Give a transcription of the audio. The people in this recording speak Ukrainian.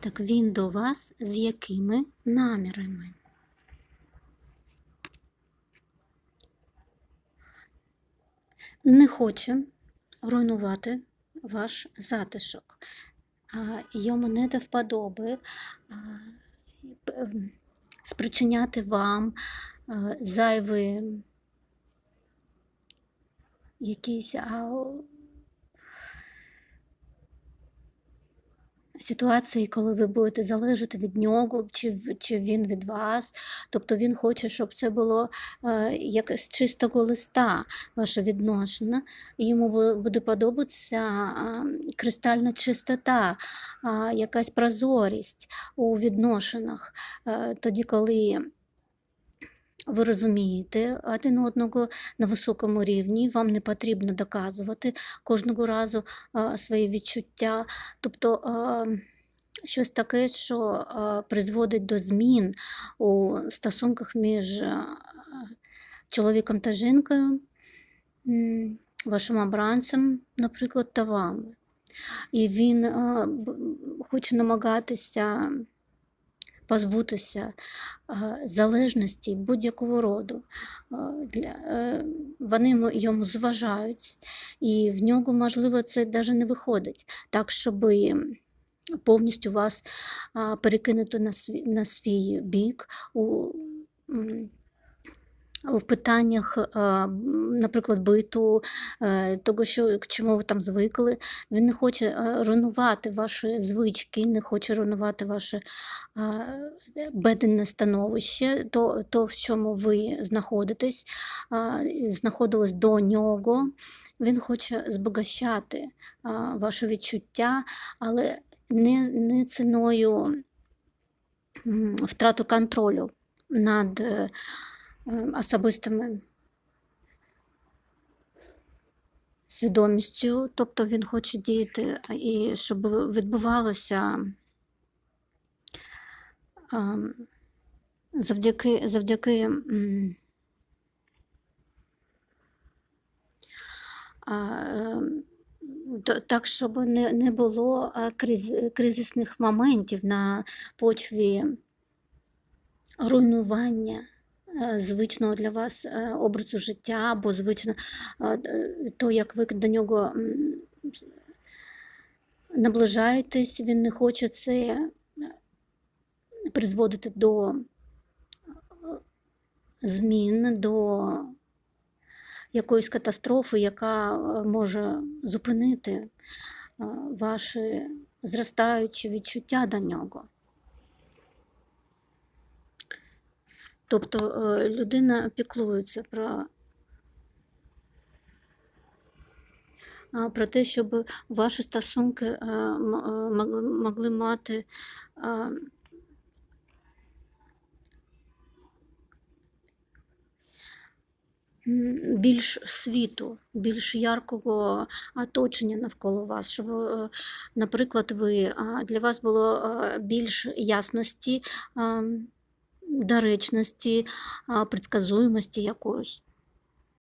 Так він до вас з якими намірами? Не хоче руйнувати ваш затишок. Йому не до вподоби а, п- м, спричиняти вам а, зайві якісь ситуації, коли ви будете залежати від нього, чи, чи він від вас. Тобто він хоче, щоб це було е, як з чистого листа ваше відношення. Йому буде подобатися е, кристальна чистота, е, якась прозорість у відношеннях. Е, Тоді, коли ви розумієте один одного на високому рівні, вам не потрібно доказувати кожного разу свої відчуття. Тобто щось таке, що призводить до змін у стосунках між чоловіком та жінкою, вашим обранцем, наприклад, та вами. І він хоче намагатися позбутися залежності будь-якого роду. Для, е, вони йому- зважають, і в нього, можливо, це навіть не виходить так, щоб повністю вас перекинути на свій, бік у, в питаннях, наприклад, биту, е, того, що к чому ви там звикли. Він не хоче е, руйнувати ваші звички, не хоче руйнувати ваше беденне становище, то, то, в чому ви знаходитесь, знаходились до нього. Він хоче збагащати ваше відчуття, але не, не ціною втрату контролю над е, е, особистими свідомістю, тобто він хоче діяти і щоб відбувалося завдяки, завдяки ем, то- так, щоб не, не було криз, кризисних моментів на почві руйнування. е, звичного для вас е, образу життя або звично е, то, як ви до нього наближаєтесь, він не хоче це е, призводити до е, змін, до якоїсь катастрофи, яка е, може зупинити е, ваші зростаючі відчуття до нього. Тобто е, людина піклується про, про те, щоб ваші стосунки е, е, могли, мати більш світу, більш яркого оточення навколо вас, щоб, наприклад, ви для вас було більш ясності, доречності, предсказуємості якоїсь.